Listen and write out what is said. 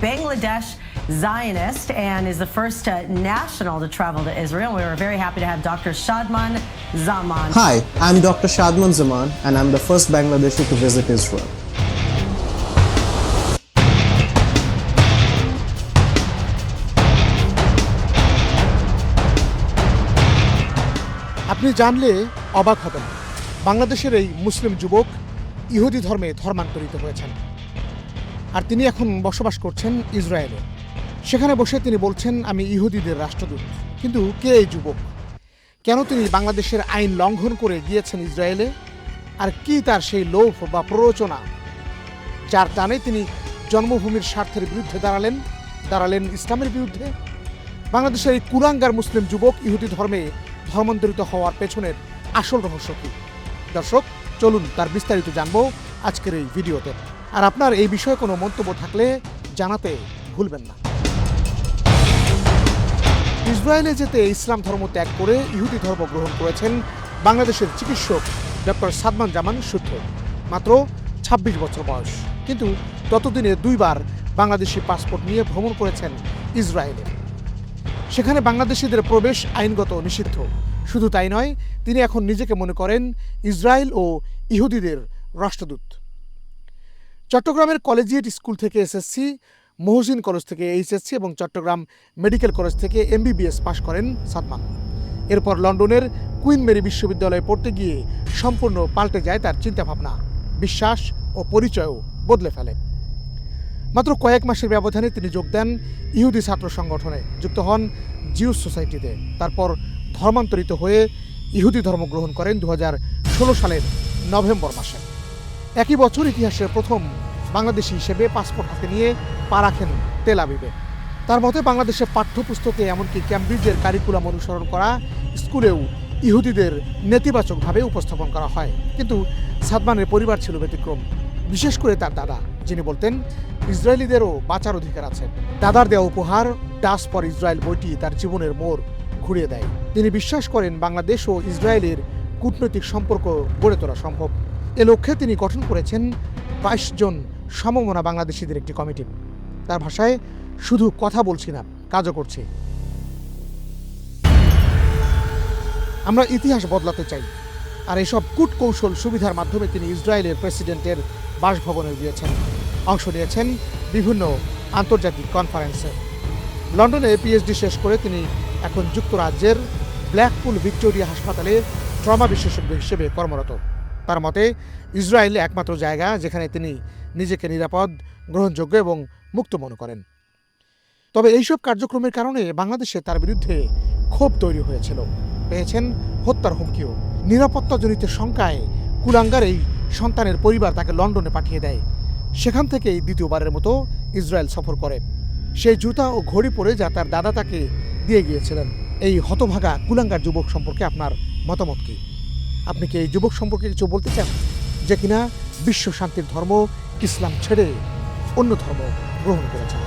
Bangladesh Zionist and is the first uh, national to travel to Israel. We were very happy to have Dr. Shadman Zaman. Hi, I'm Dr. Shadman Zaman, and I'm the first Bangladeshi to visit Israel. আপনি জানলে অবাক হবেন বাংলাদেশের এই মুসলিম যুবক ইহুদি ধর্মে ধর্মান্তরিত হয়েছেন আর তিনি এখন বসবাস করছেন ইসরায়েলে। সেখানে বসে তিনি বলছেন, আমি ইহুদিদের রাষ্ট্রদূত। কিন্তু কে এই যুবক? কেন তিনি বাংলাদেশের আইন লঙ্ঘন করে গিয়েছেন ইসরায়েলে? আর কি তার সেই লোভ বা প্ররোচনা? যার টানে তিনি জন্মভূমির স্বার্থের বিরুদ্ধে দাঁড়ালেন। দাঁড়ালেন ইসলামের বিরুদ্ধে। বাংলাদেশের এই কুলাঙ্গার মুসলিম যুবক ইহুদি ধর্মে ধর্মান্তরিত হওয়ার পেছনের আসল রহস্য কি? দর্শক, চলুন তার বিস্তারিত জানব আজকের এই ভিডিওতে। আর আপনার এই বিষয়ে কোনো মন্তব্য থাকলে জানাতে ভুলবেন না। ইসরায়েলে যেতে ইসলাম ধর্ম ত্যাগ করে ইহুদি ধর্ম গ্রহণ করেছেন বাংলাদেশের চিকিৎসক ডক্টর সাদমান জামান সূত্র। মাত্র ২৬ বছর বয়স। কিন্তু ততদিনে দুইবার বাংলাদেশি পাসপোর্ট নিয়ে ভ্রমণ করেছেন ইসরায়েলে। সেখানে বাংলাদেশিদের প্রবেশ আইনগত নিষিদ্ধ। শুধু তাই নয়, তিনি এখন নিজেকে মনে করেন ইসরায়েল ও ইহুদিদের রাষ্ট্রদূত। চট্টগ্রামের কলেজিয়েট স্কুল থেকে এসএসসি মহসিন কলেজ থেকে এইচএসসি এবং চট্টগ্রাম মেডিকেল কলেজ থেকে এমবিবিএস পাশ করেন সাদমান এরপর লন্ডনের কুইন মেরি বিশ্ববিদ্যালয়ে পড়তে গিয়ে সম্পূর্ণ পাল্টে যায় তার চিন্তাভাবনা, বিশ্বাস ও পরিচয়ও বদলে ফেলে। মাত্র কয়েক মাসের ব্যবধানে তিনি যোগ দেন ইহুদি ছাত্র সংগঠনে, যুক্ত হন জিউস সোসাইটিতে। তারপর ধর্মান্তরিত হয়ে ইহুদি ধর্ম গ্রহণ করেন দু হাজার ষোলো সালের নভেম্বর মাসে। একই বছর ইতিহাসের প্রথম বাংলাদেশি হিসেবে পাসপোর্ট হাতে নিয়ে পা রাখেন তেল আবিবে। তার মতে, বাংলাদেশের পাঠ্যপুস্তকে এমনকি ক্যামব্রিজের কারিকুলাম অনুসরণ করা স্কুলেও ইহুদিদের নেতিবাচকভাবে উপস্থাপন করা হয়। কিন্তু সাদমানের পরিবার ছিল ব্যতিক্রম। বিশেষ করে তার দাদা, যিনি বলতেন, ইসরায়েলিদেরও বাঁচার অধিকার আছে। দাদার দেওয়া উপহার ডাস ফর ইসরায়েল বইটি তার জীবনের মোড় ঘুরিয়ে দেয়। তিনি বিশ্বাস করেন, বাংলাদেশ ও ইসরায়েলের কূটনৈতিক সম্পর্ক গড়ে তোলা সম্ভব। এ লক্ষ্যে তিনি গঠন করেছেন বাইশ জন সমমনা বাংলাদেশিদের একটি কমিটি। তার ভাষায় শুধু কথা বলছি না, কাজও করছি। আমরা ইতিহাস বদলাতে চাই, আর এসব কূট কৌশল সুবিধার মাধ্যমে তিনি ইসরায়েলের প্রেসিডেন্টের বাসভবনে গিয়েছেন। অংশ নিয়েছেন বিভিন্ন আন্তর্জাতিক কনফারেন্সে। লন্ডনে পিএইচডি শেষ করে তিনি এখন যুক্তরাজ্যের ব্ল্যাকপুল ভিক্টোরিয়া হাসপাতালে ট্রমা বিশেষজ্ঞ হিসেবে কর্মরত। তার মতে, ইসরায়েল একমাত্র জায়গা যেখানে তিনি নিজেকে নিরাপদ, গ্রহণযোগ্য এবং মুক্ত মনে করেন। তবে এইসব কার্যক্রমের কারণে বাংলাদেশে তার বিরুদ্ধে ক্ষোভ তৈরি হয়েছিল। পেয়েছেন হত্যার হুমকিও। নিরাপত্তাজনিত শঙ্কায় কুলাঙ্গার এই সন্তানের পরিবার তাকে লন্ডনে পাঠিয়ে দেয়। সেখান থেকেই দ্বিতীয়বারের মতো ইসরায়েল সফর করে। সেই জুতা ও ঘড়ি পরে যা তার দাদা তাকে দিয়ে গিয়েছিলেন। এই হতভাগা কুলাঙ্গার যুবক সম্পর্কে আপনার মতামত কি? আপনি কি এই যুবক সম্পর্কে কিছু বলতে চান? যে কিনা বিশ্ব শান্তির ধর্ম ইসলাম ছেড়ে অন্য ধর্ম গ্রহণ করেছেন।